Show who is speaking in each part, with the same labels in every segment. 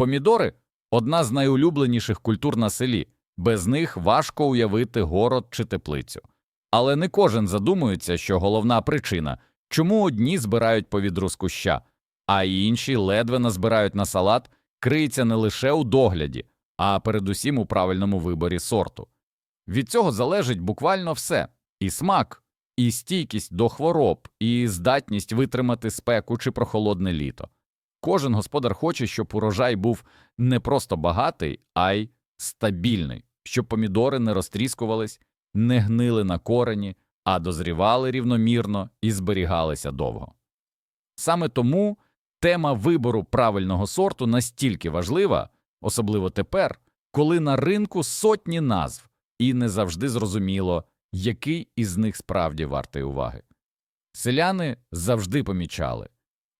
Speaker 1: Помідори одна з найулюбленіших культур на селі. Без них важко уявити город чи теплицю. Але не кожен задумується, що головна причина, чому одні збирають по відру з куща, а інші ледве назбирають на салат, криється не лише у догляді, а передусім у правильному виборі сорту. Від цього залежить буквально все і смак, і стійкість до хвороб, і здатність витримати спеку чи прохолодне літо. Кожен господар хоче, щоб урожай був не просто багатий, а й стабільний, щоб помідори не розтріскувались, не гнили на корені, а дозрівали рівномірно і зберігалися довго. Саме тому тема вибору правильного сорту настільки важлива, особливо тепер, коли на ринку сотні назв, і не завжди зрозуміло, який із них справді вартий уваги. Селяни завжди помічали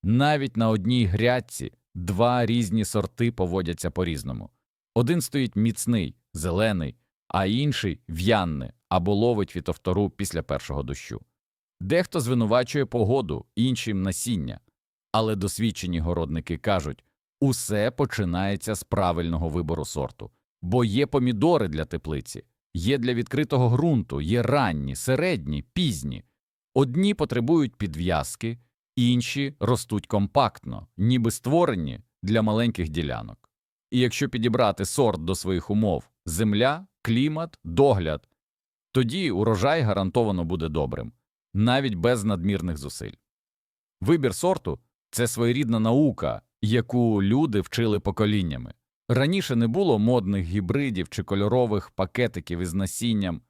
Speaker 1: навіть на одній грядці два різні сорти поводяться по-різному. Один стоїть міцний, зелений, а інший в'янне або ловить фітофтору після першого дощу. Дехто звинувачує погоду, іншим насіння, але досвідчені городники кажуть усе починається з правильного вибору сорту, бо є помідори для теплиці, є для відкритого ґрунту, є ранні, середні, пізні. Одні потребують підв'язки, інші ростуть компактно, ніби створені для маленьких ділянок. І якщо підібрати сорт до своїх умов земля, клімат, догляд, тоді урожай гарантовано буде добрим, навіть без надмірних зусиль. Вибір сорту це своєрідна наука, яку люди вчили поколіннями. Раніше не було модних гібридів чи кольорових пакетиків із насінням.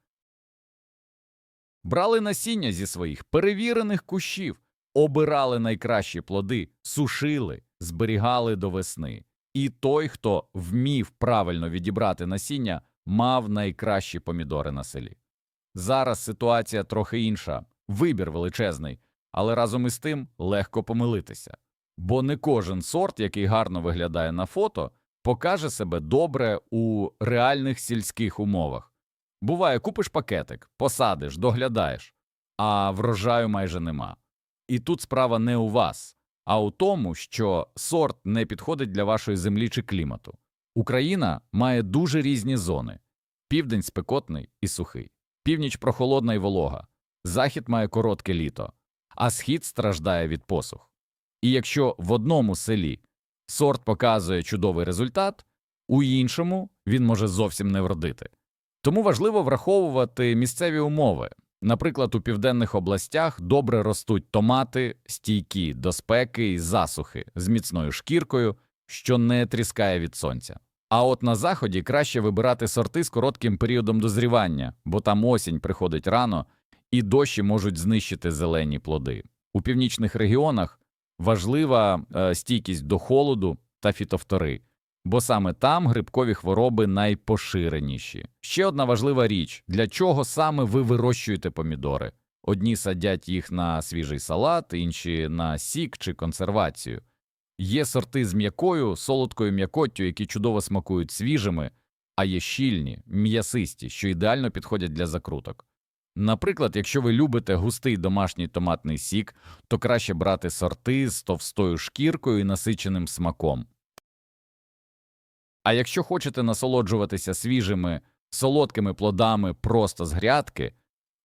Speaker 1: Брали насіння зі своїх перевірених кущів, обирали найкращі плоди, сушили, зберігали до весни. І той, хто вмів правильно відібрати насіння, мав найкращі помідори на селі. Зараз ситуація трохи інша, вибір величезний, але разом із тим легко помилитися. Бо не кожен сорт, який гарно виглядає на фото, покаже себе добре у реальних сільських умовах. Буває, купиш пакетик, посадиш, доглядаєш, а врожаю майже нема. І тут справа не у вас, а у тому, що сорт не підходить для вашої землі чи клімату. Україна має дуже різні зони: південь спекотний і сухий, північ прохолодна і волога, захід має коротке літо, а схід страждає від посух. І якщо в одному селі сорт показує чудовий результат, у іншому він може зовсім не вродити. Тому важливо враховувати місцеві умови. Наприклад, у південних областях добре ростуть томати, стійкі до спеки і засухи з міцною шкіркою, що не тріскає від сонця. А от на заході краще вибирати сорти з коротким періодом дозрівання, бо там осінь приходить рано, і дощі можуть знищити зелені плоди. У північних регіонах важлива е, стійкість до холоду та фітофтори, бо саме там грибкові хвороби найпоширеніші. Ще одна важлива річ для чого саме ви вирощуєте помідори. Одні садять їх на свіжий салат, інші на сік чи консервацію. Є сорти з м'якою, солодкою м'якоттю, які чудово смакують свіжими, а є щільні, м'ясисті, що ідеально підходять для закруток. Наприклад, якщо ви любите густий домашній томатний сік, то краще брати сорти з товстою шкіркою і насиченим смаком. А якщо хочете насолоджуватися свіжими, солодкими плодами просто з грядки,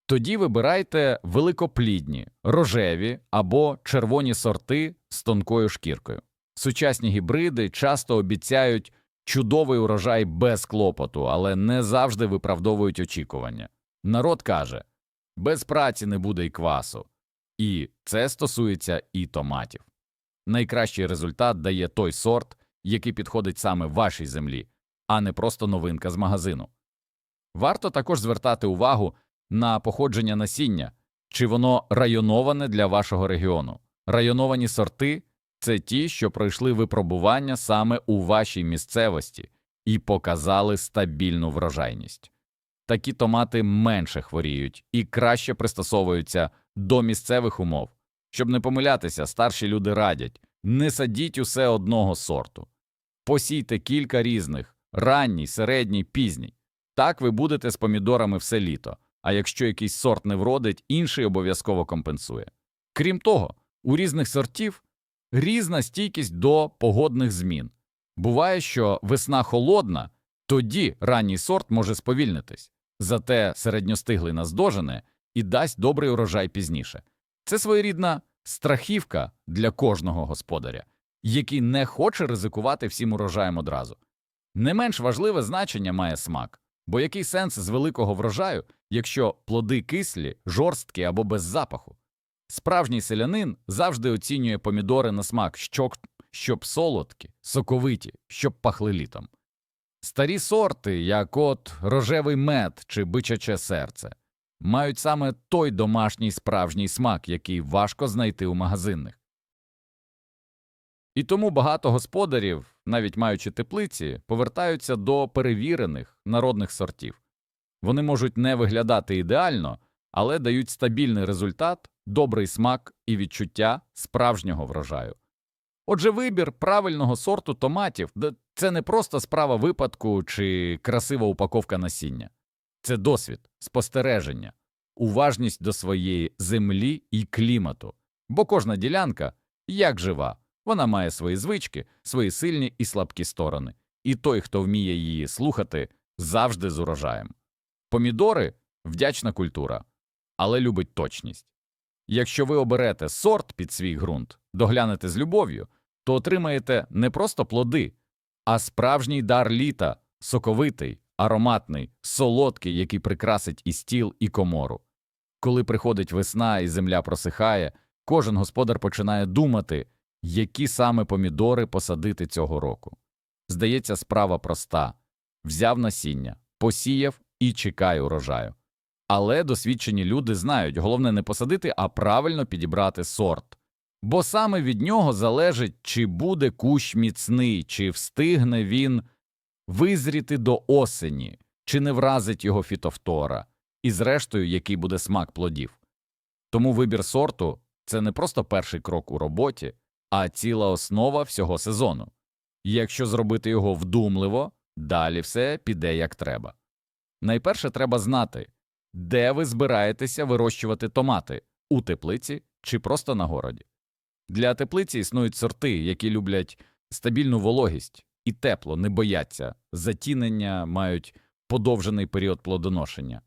Speaker 1: тоді вибирайте великоплідні, рожеві або червоні сорти з тонкою шкіркою. Сучасні гібриди часто обіцяють чудовий урожай без клопоту, але не завжди виправдовують очікування. Народ каже без праці не буде й квасу, і це стосується і томатів. Найкращий результат дає той сорт, який підходить саме вашій землі, а не просто новинка з магазину. Варто також звертати увагу на походження насіння, чи воно районоване для вашого регіону. Районовані сорти це ті, що пройшли випробування саме у вашій місцевості і показали стабільну врожайність. Такі томати менше хворіють і краще пристосовуються до місцевих умов. Щоб не помилятися, старші люди радять не садіть усе одного сорту. Посійте кілька різних ранній, середній, пізній. Так ви будете з помідорами все літо, а якщо якийсь сорт не вродить, інший обов'язково компенсує. Крім того, у різних сортів різна стійкість до погодних змін. Буває, що весна холодна, тоді ранній сорт може сповільнитись, зате середньостиглий наздожене і дасть добрий урожай пізніше. Це своєрідна страхівка для кожного господаря, який не хоче ризикувати всім урожаєм одразу. Не менш важливе значення має смак, бо який сенс з великого врожаю, якщо плоди кислі, жорсткі або без запаху? Справжній селянин завжди оцінює помідори на смак, що, щоб солодкі, соковиті, щоб пахли літом. Старі сорти, як от рожевий мед чи бичаче серце, мають саме той домашній справжній смак, який важко знайти у магазинних. І тому багато господарів, навіть маючи теплиці, повертаються до перевірених народних сортів. Вони можуть не виглядати ідеально, але дають стабільний результат, добрий смак і відчуття справжнього врожаю. Отже, вибір правильного сорту томатів це не просто справа випадку чи красива упаковка насіння, це досвід, спостереження, уважність до своєї землі і клімату, бо кожна ділянка як жива, вона має свої звички, свої сильні і слабкі сторони, і той, хто вміє її слухати, завжди з урожаєм. Помідори вдячна культура, але любить точність. Якщо ви оберете сорт під свій ґрунт, доглянете з любов'ю, то отримаєте не просто плоди, а справжній дар літа, соковитий, ароматний, солодкий, який прикрасить і стіл, і комору. Коли приходить весна і земля просихає, кожен господар починає думати, які саме помідори посадити цього року. Здається, справа проста взяв насіння, посіяв і чекає урожаю. Але досвідчені люди знають, головне не посадити, а правильно підібрати сорт. Бо саме від нього залежить, чи буде кущ міцний, чи встигне він визріти до осені, чи не вразить його фітофтора, і зрештою, який буде смак плодів. Тому вибір сорту це не просто перший крок у роботі, а ціла основа всього сезону. Якщо зробити його вдумливо, далі все піде як треба. Найперше треба знати, де ви збираєтеся вирощувати томати у теплиці чи просто на городі. Для теплиці існують сорти, які люблять стабільну вологість і тепло, не бояться, затінення мають подовжений період плодоношення.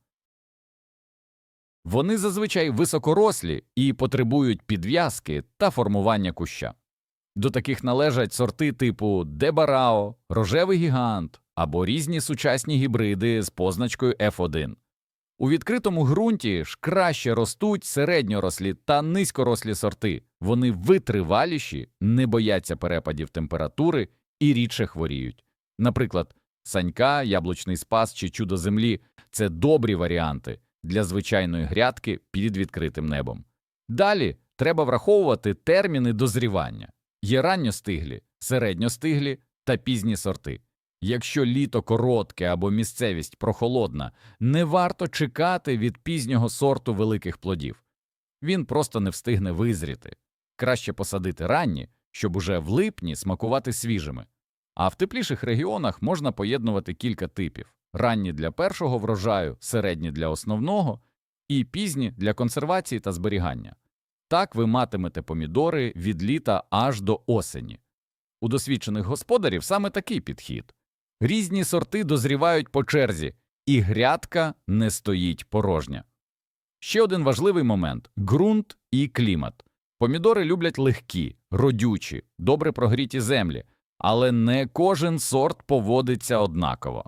Speaker 1: Вони зазвичай високорослі і потребують підв'язки та формування куща. До таких належать сорти типу Дебарао, рожевий гігант або різні сучасні гібриди з позначкою F1. У відкритому ґрунті ж краще ростуть середньорослі та низькорослі сорти. Вони витриваліші, не бояться перепадів температури і рідше хворіють. Наприклад, санька, яблучний спас чи чудо землі це добрі варіанти для звичайної грядки під відкритим небом. Далі треба враховувати терміни дозрівання. Є ранньостиглі, середньостиглі та пізні сорти. Якщо літо коротке або місцевість прохолодна, не варто чекати від пізнього сорту великих плодів. Він просто не встигне визріти. Краще посадити ранні, щоб уже в липні смакувати свіжими. А в тепліших регіонах можна поєднувати кілька типів: ранні для першого врожаю, середні для основного і пізні для консервації та зберігання. Так ви матимете помідори від літа аж до осені. У досвідчених господарів саме такий підхід. Різні сорти дозрівають по черзі, і грядка не стоїть порожня. Ще один важливий момент ґрунт і клімат. Помідори люблять легкі, родючі, добре прогріті землі, але не кожен сорт поводиться однаково.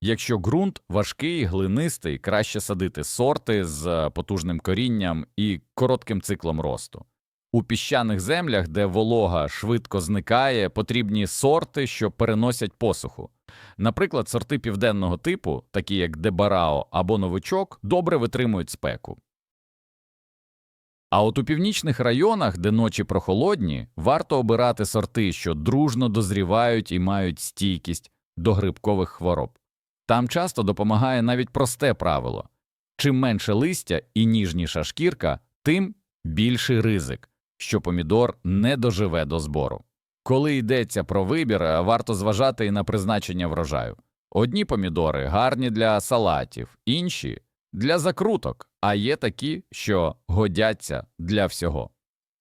Speaker 1: Якщо ґрунт важкий, глинистий, краще садити сорти з потужним корінням і коротким циклом росту. У піщаних землях, де волога швидко зникає, потрібні сорти, що переносять посуху. Наприклад, сорти південного типу, такі як Дебарао або Новичок, добре витримують спеку. А от у північних районах, де ночі прохолодні, варто обирати сорти, що дружно дозрівають і мають стійкість до грибкових хвороб. Там часто допомагає навіть просте правило чим менше листя і ніжніша шкірка, тим більший ризик, що помідор не доживе до збору. Коли йдеться про вибір, варто зважати і на призначення врожаю. Одні помідори гарні для салатів, інші для закруток, а є такі, що годяться для всього.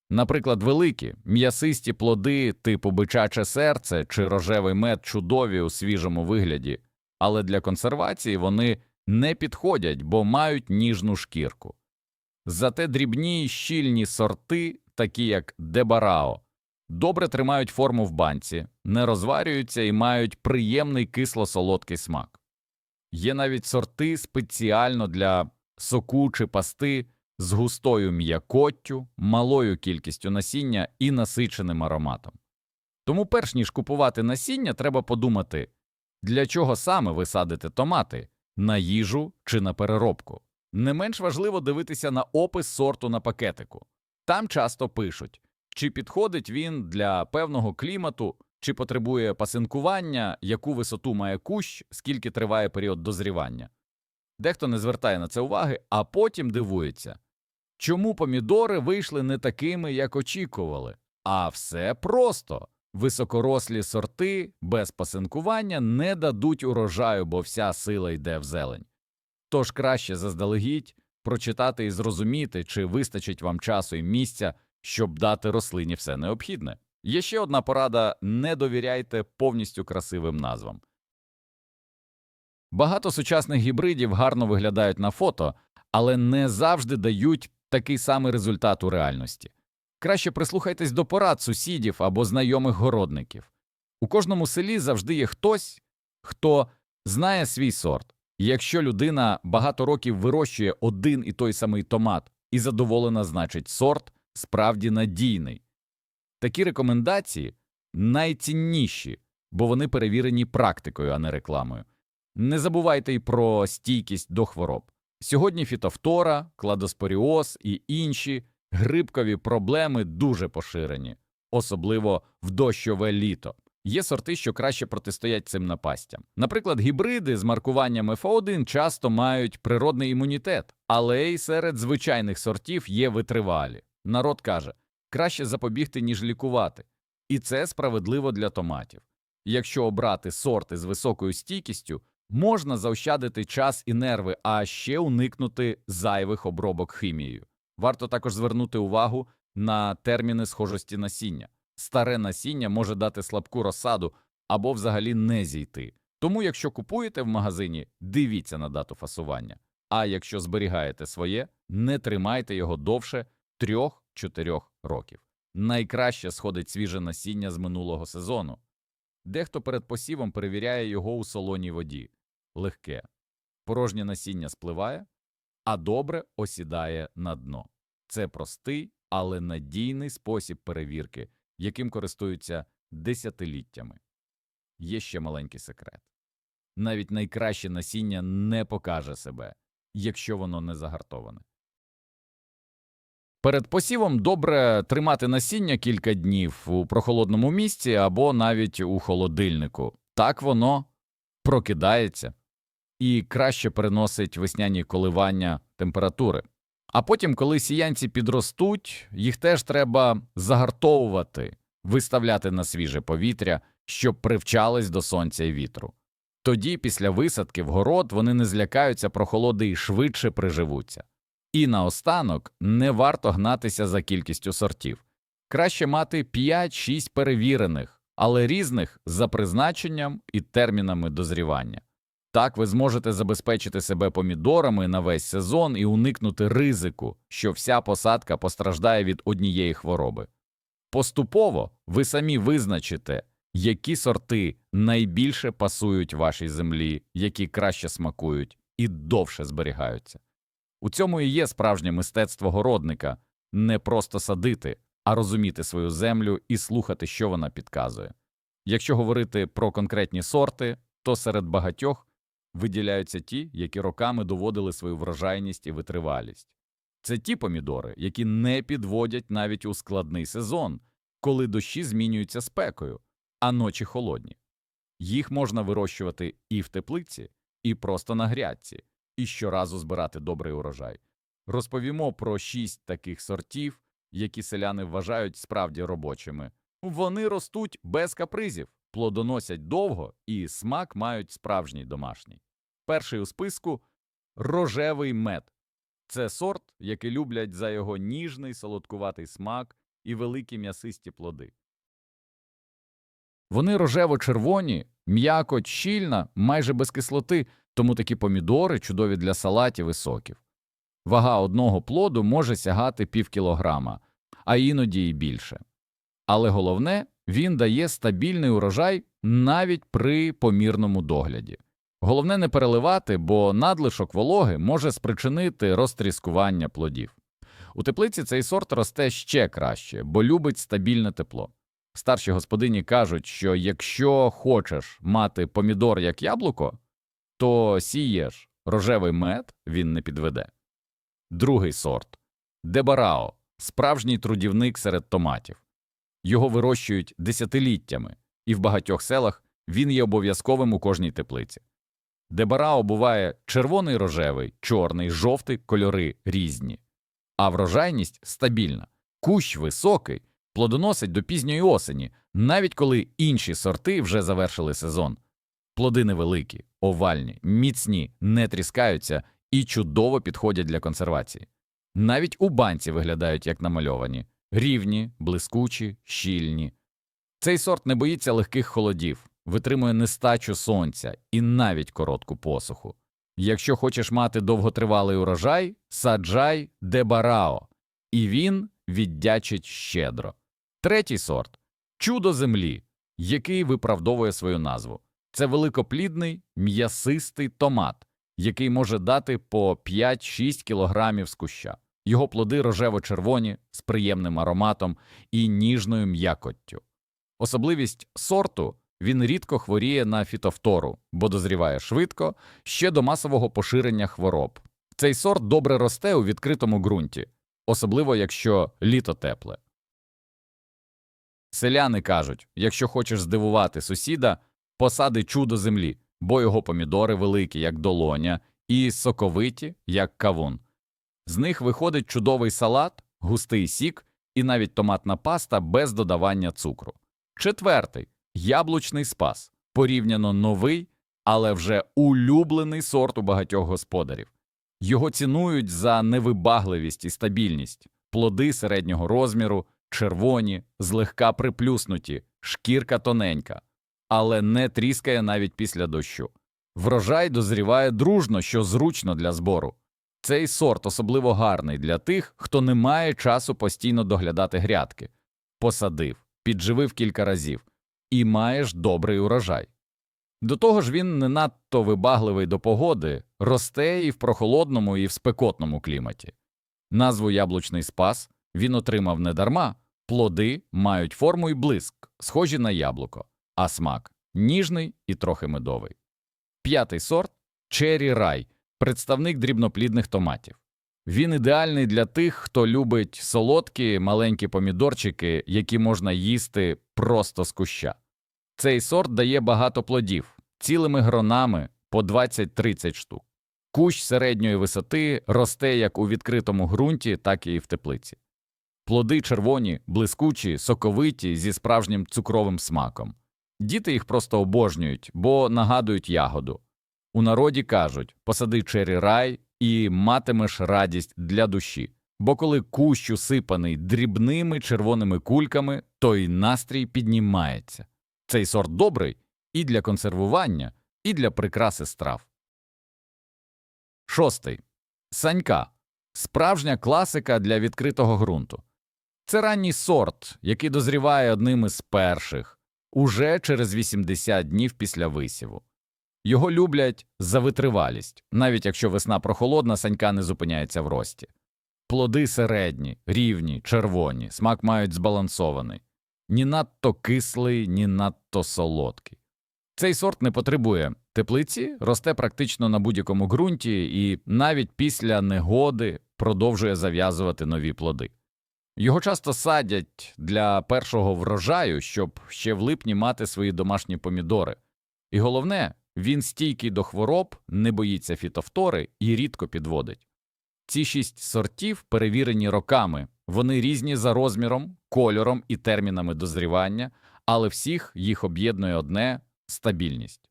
Speaker 1: Наприклад, великі, м'ясисті плоди типу бичаче серце чи рожевий мед чудові у свіжому вигляді, але для консервації вони не підходять, бо мають ніжну шкірку. Зате дрібні щільні сорти, такі як дебарао, добре тримають форму в банці, не розварюються і мають приємний кисло-солодкий смак. Є навіть сорти спеціально для соку чи пасти з густою м'якоттю, малою кількістю насіння і насиченим ароматом. Тому, перш ніж купувати насіння, треба подумати, для чого саме ви садите томати на їжу чи на переробку. Не менш важливо дивитися на опис сорту на пакетику. Там часто пишуть, чи підходить він для певного клімату, чи потребує пасинкування, яку висоту має кущ, скільки триває період дозрівання. Дехто не звертає на це уваги, а потім дивується, чому помідори вийшли не такими, як очікували. А все просто. Високорослі сорти без пасинкування не дадуть урожаю, бо вся сила йде в зелень. Тож краще заздалегідь прочитати і зрозуміти, чи вистачить вам часу і місця, щоб дати рослині все необхідне. Є ще одна порада не довіряйте повністю красивим назвам. Багато сучасних гібридів гарно виглядають на фото, але не завжди дають такий самий результат у реальності. Краще прислухайтесь до порад сусідів або знайомих городників. У кожному селі завжди є хтось, хто знає свій сорт. І якщо людина багато років вирощує один і той самий томат і задоволена, значить сорт справді надійний. Такі рекомендації найцінніші, бо вони перевірені практикою, а не рекламою. Не забувайте й про стійкість до хвороб. Сьогодні фітофтора, кладоспоріоз і інші грибкові проблеми дуже поширені, особливо в дощове літо. Є сорти, що краще протистоять цим напастям. Наприклад, гібриди з маркуванням FO1 часто мають природний імунітет, але й серед звичайних сортів є витривалі. Народ каже, краще запобігти, ніж лікувати. І це справедливо для томатів. Якщо обрати сорти з високою стійкістю, можна заощадити час і нерви, а ще уникнути зайвих обробок хімією. Варто також звернути увагу на терміни схожості насіння. Старе насіння може дати слабку розсаду або взагалі не зійти. Тому, якщо купуєте в магазині, дивіться на дату фасування. А якщо зберігаєте своє, не тримайте його довше 3-4 років. Найкраще сходить свіже насіння з минулого сезону. Дехто перед посівом перевіряє його у солоній воді. Легке. Порожнє насіння спливає, а добре осідає на дно. Це простий, але надійний спосіб перевірки, яким користуються десятиліттями. Є ще маленький секрет. Навіть найкраще насіння не покаже себе, якщо воно не загартоване. Перед посівом добре тримати насіння кілька днів у прохолодному місці або навіть у холодильнику. Так воно прокидається і краще переносить весняні коливання температури. А потім, коли сіянці підростуть, їх теж треба загартовувати, виставляти на свіже повітря, щоб привчались до сонця і вітру. Тоді, після висадки в город, вони не злякаються прохолоди і швидше приживуться. І наостанок не варто гнатися за кількістю сортів. Краще мати 5-6 перевірених, але різних за призначенням і термінами дозрівання. Так ви зможете забезпечити себе помідорами на весь сезон і уникнути ризику, що вся посадка постраждає від однієї хвороби. Поступово ви самі визначите, які сорти найбільше пасують вашій землі, які краще смакують і довше зберігаються. У цьому і є справжнє мистецтво городника не просто садити, а розуміти свою землю і слухати, що вона підказує. Якщо говорити про конкретні сорти, то серед багатьох виділяються ті, які роками доводили свою врожайність і витривалість. Це ті помідори, які не підводять навіть у складний сезон, коли дощі змінюються спекою, а ночі холодні. Їх можна вирощувати і в теплиці, і просто на грядці, і щоразу збирати добрий урожай. Розповімо про шість таких сортів, які селяни вважають справді робочими. Вони ростуть без капризів, плодоносять довго і смак мають справжній домашній. Перший у списку рожевий мед. Це сорт, який люблять за його ніжний солодкуватий смак і великі м'ясисті плоди. Вони рожево-червоні, м'якоть щільна, майже без кислоти, тому такі помідори чудові для салатів і соків. Вага одного плоду може сягати пів кілограма, а іноді і більше. Але головне, він дає стабільний урожай навіть при помірному догляді. Головне не переливати, бо надлишок вологи може спричинити розтріскування плодів. У теплиці цей сорт росте ще краще, бо любить стабільне тепло. Старші господині кажуть, що якщо хочеш мати помідор як яблуко, то сієш рожевий мед, він не підведе. Другий сорт Дебарао справжній трудівник серед томатів. Його вирощують десятиліттями, і в багатьох селах він є обов'язковим у кожній теплиці. Дебарао буває червоний рожевий, чорний, жовтий кольори різні, а врожайність стабільна. Кущ високий, плодоносить до пізньої осені, навіть коли інші сорти вже завершили сезон. Плоди невеликі, овальні, міцні, не тріскаються і чудово підходять для консервації. Навіть у банці виглядають як намальовані рівні, блискучі, щільні. Цей сорт не боїться легких холодів, витримує нестачу сонця і навіть коротку посуху. Якщо хочеш мати довготривалий урожай, саджай дебарао, і він віддячить щедро. Третій сорт чудо землі, який виправдовує свою назву. Це великоплідний м'ясистий томат, який може дати по 5-6 кілограмів з куща. Його плоди рожево-червоні з приємним ароматом і ніжною м'якоттю. Особливість сорту він рідко хворіє на фітофтору, бо дозріває швидко, ще до масового поширення хвороб. Цей сорт добре росте у відкритому ґрунті, особливо якщо літо тепле. Селяни кажуть, якщо хочеш здивувати сусіда, посади чудо землі, бо його помідори великі, як долоня, і соковиті, як кавун. З них виходить чудовий салат, густий сік і навіть томатна паста без додавання цукру. Четвертий яблучний спас, порівняно новий, але вже улюблений сорт у багатьох господарів. Його цінують за невибагливість і стабільність, плоди середнього розміру, червоні, злегка приплюснуті, шкірка тоненька, але не тріскає навіть після дощу. Врожай дозріває дружно, що зручно для збору. Цей сорт особливо гарний для тих, хто не має часу постійно доглядати грядки. Посадив, підживив кілька разів і маєш добрий урожай. До того ж, він не надто вибагливий до погоди, росте і в прохолодному, і в спекотному кліматі. Назву яблучний спас він отримав недарма, плоди мають форму і блиск, схожі на яблуко, а смак ніжний і трохи медовий. П'ятий сорт Черрі Рай, представник дрібноплідних томатів. Він ідеальний для тих, хто любить солодкі маленькі помідорчики, які можна їсти просто з куща. Цей сорт дає багато плодів, цілими гронами по 20-30 штук. Кущ середньої висоти росте як у відкритому ґрунті, так і в теплиці. Плоди червоні, блискучі, соковиті зі справжнім цукровим смаком. Діти їх просто обожнюють, бо нагадують ягоду. У народі кажуть посади чері рай і матимеш радість для душі. Бо коли кущ усипаний дрібними червоними кульками, то й настрій піднімається. Цей сорт добрий і для консервування, і для прикраси страв. Шостий. Санька. Справжня класика для відкритого ґрунту. Це ранній сорт, який дозріває одним із перших, уже через 80 днів після висіву. Його люблять за витривалість, навіть якщо весна прохолодна, санька не зупиняється в рості. Плоди середні, рівні, червоні, смак мають збалансований, ні надто кислий, ні надто солодкий. Цей сорт не потребує теплиці, росте практично на будь-якому ґрунті і навіть після негоди продовжує зав'язувати нові плоди. Його часто садять для першого врожаю, щоб ще в липні мати свої домашні помідори. І головне, він стійкий до хвороб, не боїться фітофтори і рідко підводить. Ці шість сортів перевірені роками, вони різні за розміром, кольором і термінами дозрівання, але всіх їх об'єднує одне стабільність.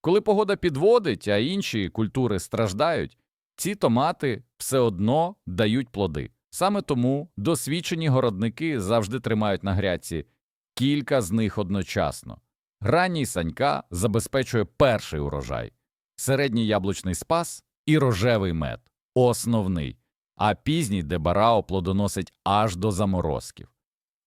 Speaker 1: Коли погода підводить, а інші культури страждають, ці томати все одно дають плоди, Саме тому досвідчені городники завжди тримають на грядці кілька з них одночасно. Ранній санька забезпечує перший урожай, середній яблучний спас і рожевий мед основний, а пізній дебарао плодоносить аж до заморозків.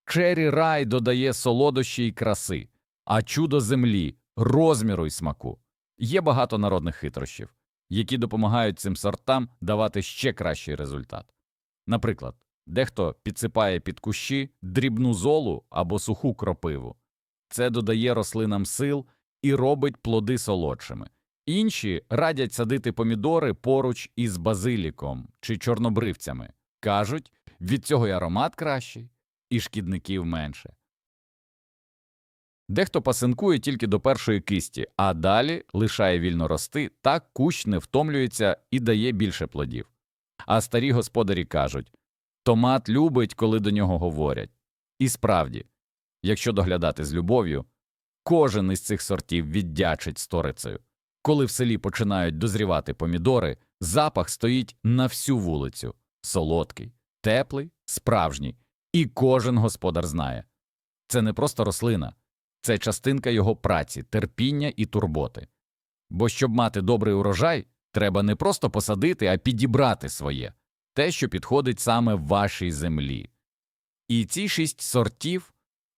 Speaker 1: Чері рай додає солодощі й краси, а чудо землі розміру й смаку. Є багато народних хитрощів, які допомагають цим сортам давати ще кращий результат. Наприклад, дехто підсипає під кущі дрібну золу або суху кропиву. Це додає рослинам сил і робить плоди солодшими. Інші радять садити помідори поруч із базиліком чи чорнобривцями. Кажуть, від цього й аромат кращий, і шкідників менше. Дехто пасинкує тільки до першої кисті, а далі лишає вільно рости, так кущ не втомлюється і дає більше плодів. А старі господарі кажуть томат любить, коли до нього говорять. І справді, якщо доглядати з любов'ю, кожен із цих сортів віддячить сторицею. Коли в селі починають дозрівати помідори, запах стоїть на всю вулицю солодкий, теплий, справжній, і кожен господар знає. Це не просто рослина, це частинка його праці, терпіння і турботи. Бо щоб мати добрий урожай, треба не просто посадити, а підібрати своє, те, що підходить саме вашій землі. І ці шість сортів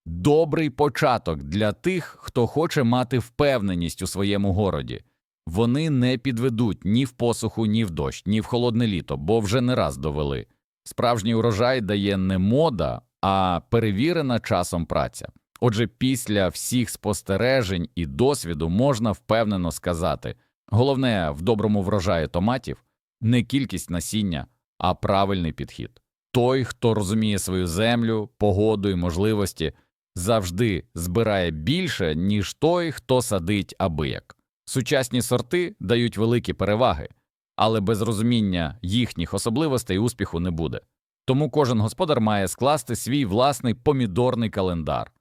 Speaker 1: добрий початок для тих, хто хоче мати впевненість у своєму городі. Вони не підведуть ні в посуху, ні в дощ, ні в холодне літо, бо вже не раз довели. Справжній урожай дає не мода, а перевірена часом праця. Отже, після всіх спостережень і досвіду можна впевнено сказати головне в доброму врожаї томатів не кількість насіння, а правильний підхід. Той, хто розуміє свою землю, погоду і можливості, завжди збирає більше, ніж той, хто садить абияк. Сучасні сорти дають великі переваги, але без розуміння їхніх особливостей успіху не буде. Тому кожен господар має скласти свій власний помідорний календар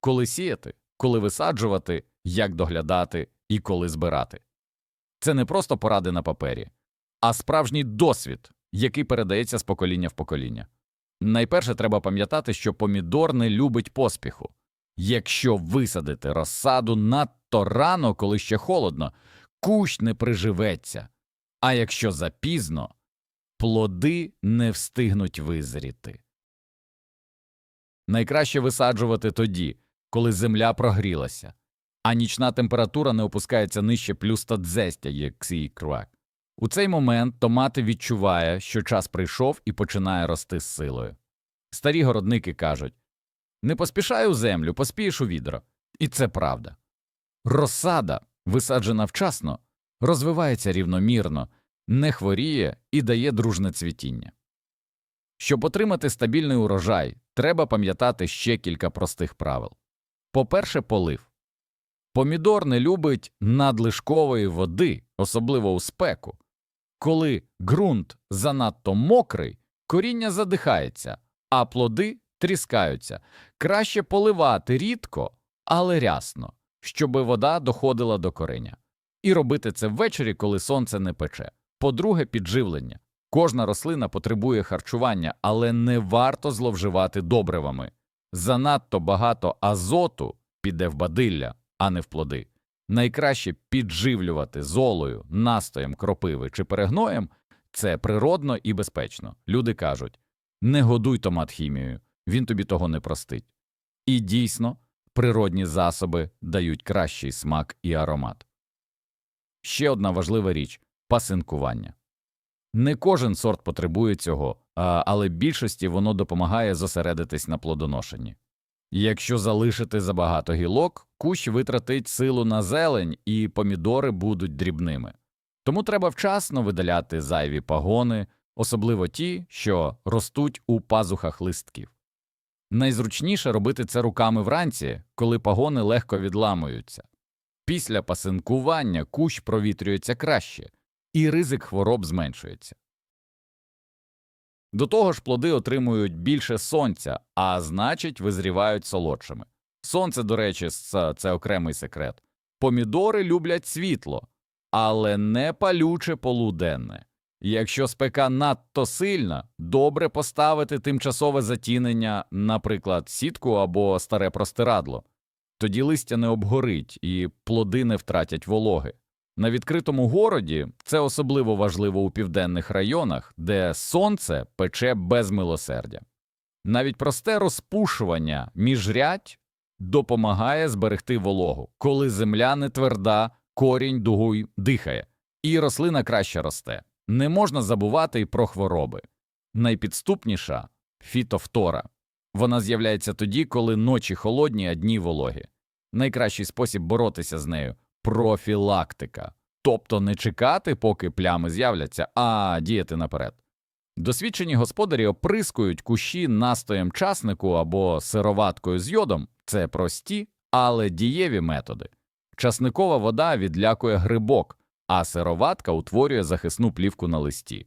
Speaker 1: коли сіяти, коли висаджувати, як доглядати і коли збирати. Це не просто поради на папері, а справжній досвід, який передається з покоління в покоління. Найперше треба пам'ятати, що помідор не любить поспіху. Якщо висадити розсаду надто рано, коли ще холодно, кущ не приживеться, а якщо запізно, плоди не встигнуть визріти. Найкраще висаджувати тоді, коли земля прогрілася, а нічна температура не опускається нижче плюс 110, як свій крак. У цей момент томати відчуває, що час прийшов і починає рости з силою. Старі городники кажуть не поспішай у землю, поспієш у відро. І це правда. Розсада, висаджена вчасно, розвивається рівномірно, не хворіє і дає дружне цвітіння. Щоб отримати стабільний урожай, треба пам'ятати ще кілька простих правил. По-перше, полив. Помідор не любить надлишкової води, особливо у спеку. Коли ґрунт занадто мокрий, коріння задихається, а плоди тріскаються. Краще поливати рідко, але рясно, щоби вода доходила до кореня. І робити це ввечері, коли сонце не пече. По-друге, підживлення. Кожна рослина потребує харчування, але не варто зловживати добривами. Занадто багато азоту піде в бадилля, а не в плоди. Найкраще підживлювати золою, настоєм кропиви чи перегноєм це природно і безпечно. Люди кажуть не годуй томат хімією, він тобі того не простить. І дійсно, природні засоби дають кращий смак і аромат. Ще одна важлива річ пасинкування. Не кожен сорт потребує цього, але більшості воно допомагає зосередитись на плодоношенні. Якщо залишити забагато гілок, кущ витратить силу на зелень і помідори будуть дрібними. Тому треба вчасно видаляти зайві пагони, особливо ті, що ростуть у пазухах листків. Найзручніше робити це руками вранці, коли пагони легко відламуються. Після пасинкування кущ провітрюється краще, і ризик хвороб зменшується. До того ж, плоди отримують більше сонця, а значить, визрівають солодшими. Сонце, до речі, це окремий секрет. Помідори люблять світло, але не палюче полуденне. Якщо спека надто сильна, добре поставити тимчасове затінення, наприклад, сітку або старе простирадло. Тоді листя не обгорить і плоди не втратять вологи. На відкритому городі це особливо важливо у південних районах, де сонце пече без милосердя. Навіть просте розпушування міжрядь допомагає зберегти вологу. Коли земля не тверда, корінь дугуй дихає, і рослина краще росте. Не можна забувати й про хвороби. Найпідступніша фітофтора. Вона з'являється тоді, коли ночі холодні, а дні вологі. Найкращий спосіб боротися з нею профілактика. Тобто не чекати, поки плями з'являться, а діяти наперед. Досвідчені господарі оприскують кущі настоєм часнику або сироваткою з йодом це прості, але дієві методи. Часникова вода відлякує грибок, а сироватка утворює захисну плівку на листі.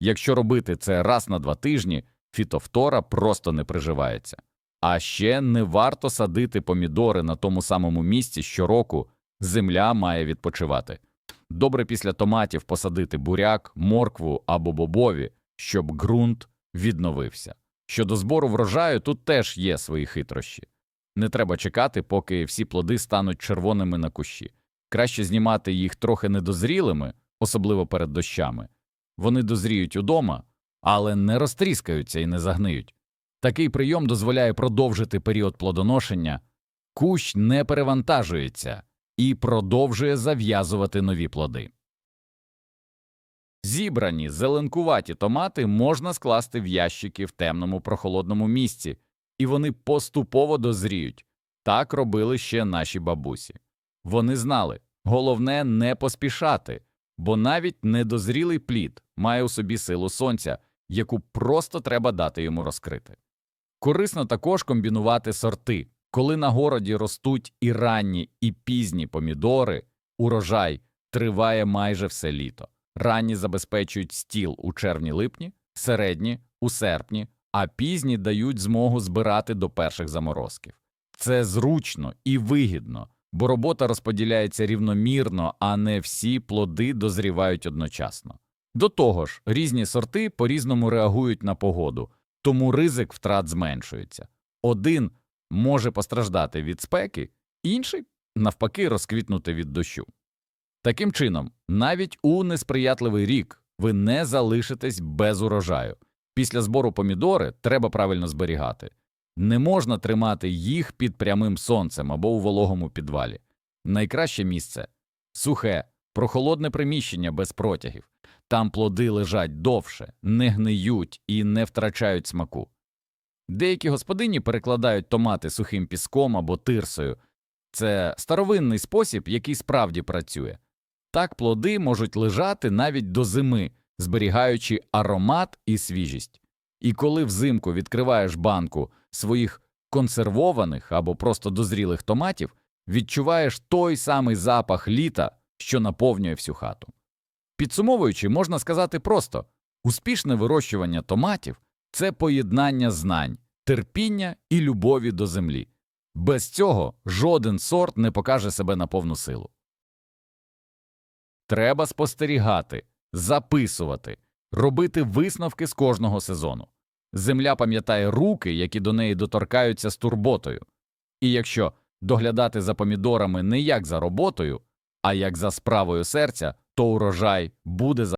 Speaker 1: Якщо робити це раз на два тижні, фітофтора просто не приживається. А ще не варто садити помідори на тому самому місці щороку, земля має відпочивати. Добре після томатів посадити буряк, моркву або бобові, щоб ґрунт відновився. Щодо збору врожаю, тут теж є свої хитрощі. Не треба чекати, поки всі плоди стануть червоними на кущі. Краще знімати їх трохи недозрілими, особливо перед дощами. Вони дозріють удома, але не розтріскаються і не загниють. Такий прийом дозволяє продовжити період плодоношення, кущ не перевантажується і продовжує зав'язувати нові плоди. Зібрані зеленкуваті томати можна скласти в ящики в темному прохолодному місці, і вони поступово дозріють. Так робили ще наші бабусі. Вони знали, головне не поспішати, бо навіть недозрілий плід має у собі силу сонця, яку просто треба дати йому розкрити. Корисно також комбінувати сорти. Коли на городі ростуть і ранні, і пізні помідори, урожай триває майже все літо. Ранні забезпечують стіл у червні-липні, середні у серпні, а пізні дають змогу збирати до перших заморозків. Це зручно і вигідно, бо робота розподіляється рівномірно, а не всі плоди дозрівають одночасно. До того ж, різні сорти по-різному реагують на погоду, тому ризик втрат зменшується. Один може постраждати від спеки, інший, навпаки, розквітнути від дощу. Таким чином, навіть у несприятливий рік ви не залишитесь без урожаю. Після збору помідори треба правильно зберігати. Не можна тримати їх під прямим сонцем або у вологому підвалі. Найкраще місце сухе, прохолодне приміщення без протягів. Там плоди лежать довше, не гниють і не втрачають смаку. Деякі господині перекладають томати сухим піском або тирсою. Це старовинний спосіб, який справді працює. Так плоди можуть лежати навіть до зими, зберігаючи аромат і свіжість. І коли взимку відкриваєш банку своїх консервованих або просто дозрілих томатів, відчуваєш той самий запах літа, що наповнює всю хату. Підсумовуючи, можна сказати просто успішне вирощування томатів це поєднання знань, терпіння і любові до землі. Без цього жоден сорт не покаже себе на повну силу. Треба спостерігати, записувати, робити висновки з кожного сезону. Земля пам'ятає руки, які до неї доторкаються з турботою. І якщо доглядати за помідорами не як за роботою, а як за справою серця, то урожай буде за